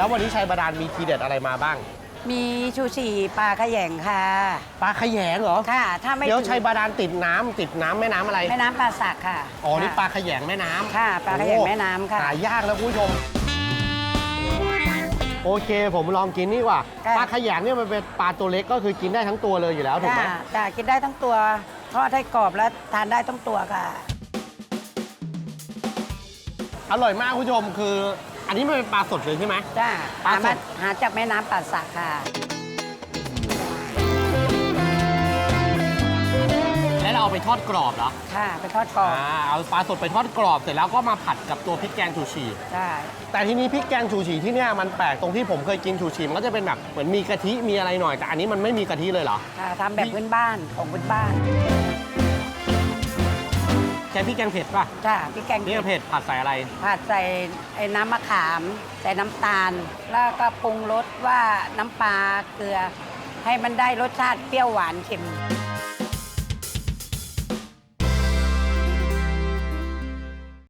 แล้ววันนี้ชัยบาดาลมีทีเด็ดอะไรมาบ้าง มีชูชีปลาขยงค่ะ ปลาขยงเหรอ ค่ะ ถ้าไม่เดี๋ยวถึงชัยบาดาลติดน้ำติดน้ำแม่น้ำอะไร แม่น้ำป่าสักค่ะอ๋อ นี่ค่ะปลาขยงแม่น้ำค่ะ ปลาขยงโอ้แม่น้ำค่ะ หายากแล้วคุณผู้ชม โอเค ผมลองกินนี่ว่า ค่ะ ปลาขยงเนี่ยมันเป็นปลาตัวเล็กก็คือกินได้ทั้งตัวเลยอยู่แล้วถูกไหม ค่ะจะกินได้ทั้งตัว ทอดให้กรอบแล้วทานได้ทั้งตัวค่ะ อร่อยมากคุณผู้ชมคือ อันนี้มันเป็นปลาสดเลยใช่ไหม จ้าปลาหาสมาดหาจากแม่น้ำป่าสักค่ะ แล้วเราเอาไปทอดกรอบเหรอค่ะ ไปทอดกรอบอ่าเอาปลาสดไปทอดกรอบเสร็จแล้วก็มาผัดกับตัวพริกแกงชูชีใช่แต่ทีนี้พริกแกงชูชีที่เนี่ยมันแปลกตรงที่ผมเคยกินชูชีมันก็จะเป็นแบบเหมือนมีกะทิมีอะไรหน่อย แต่อันนี้มันไม่มีกะทิเลยเหรอ ค่ะทำแบบพื้นบ้านของพื้นบ้าน แกงพริกแกงเผ็ดป่ะจ้าพี่แกงนี่เผ็ดผัดใส่อะไร ผัดใส่ไอ้น้ำมะขาม ใส่น้ำตาล แล้วก็ปรุงรสว่าน้ำปลาเกลือ ให้มันได้รสชาติเปรี้ยวหวานเค็มอ